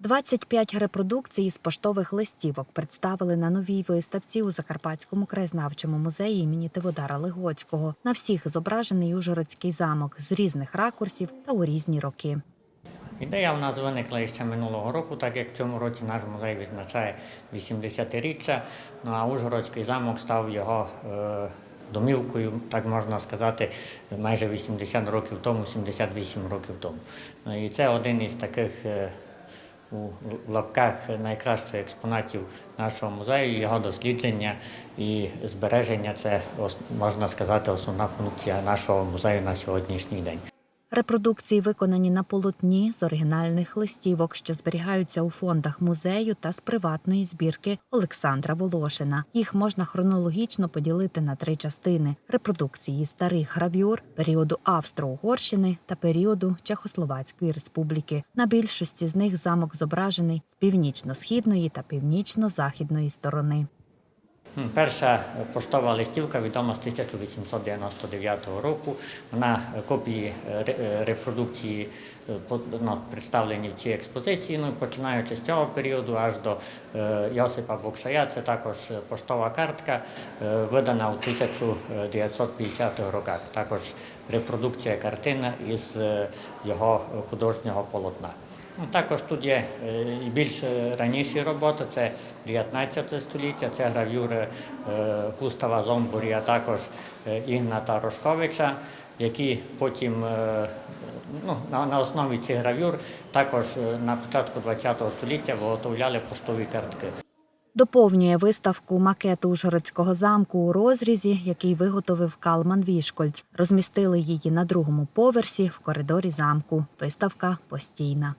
25 репродукцій з поштових листівок представили на новій виставці у Закарпатському краєзнавчому музеї імені Тиводара Легоцького. На всіх зображений Ужгородський замок з різних ракурсів та у різні роки. Ідея в нас виникла ще минулого року, так як в цьому році наш музей відзначає 80-річчя. Ну а Ужгородський замок став його е, домівкою, так можна сказати, майже 80 років тому, 78 років тому. Ну, і це один із таких е, у лапках найкращих експонатів нашого музею, його дослідження і збереження це можна сказати основна функція нашого музею на сьогоднішній день. Репродукції виконані на полотні з оригінальних листівок, що зберігаються у фондах музею та з приватної збірки Олександра Волошина. Їх можна хронологічно поділити на три частини: репродукції старих гравюр періоду Австро-Угорщини та періоду Чехословацької республіки. На більшості з них замок зображений з північно-східної та північно-західної сторони. Перша поштова листівка відома з 1899 року. Вона копії е, е, репродукції е, ну, представлені в цій експозиції. Ну, починаючи з цього періоду аж до Йосипа Бокшая, це також поштова картка, видана у 1950-х роках. Також репродукція картини із його художнього полотна. Ну, Також тут є е, і більш е, раніші роботи, це 19 століття, це гравюри е, Густава Зомбурі, а також Ігната Рожковича, які потім ну, на, основі цих гравюр також на початку ХХ століття виготовляли поштові картки. Доповнює виставку макету Ужгородського замку у розрізі, який виготовив Калман Вішкольц. Розмістили її на другому поверсі в коридорі замку. Виставка постійна.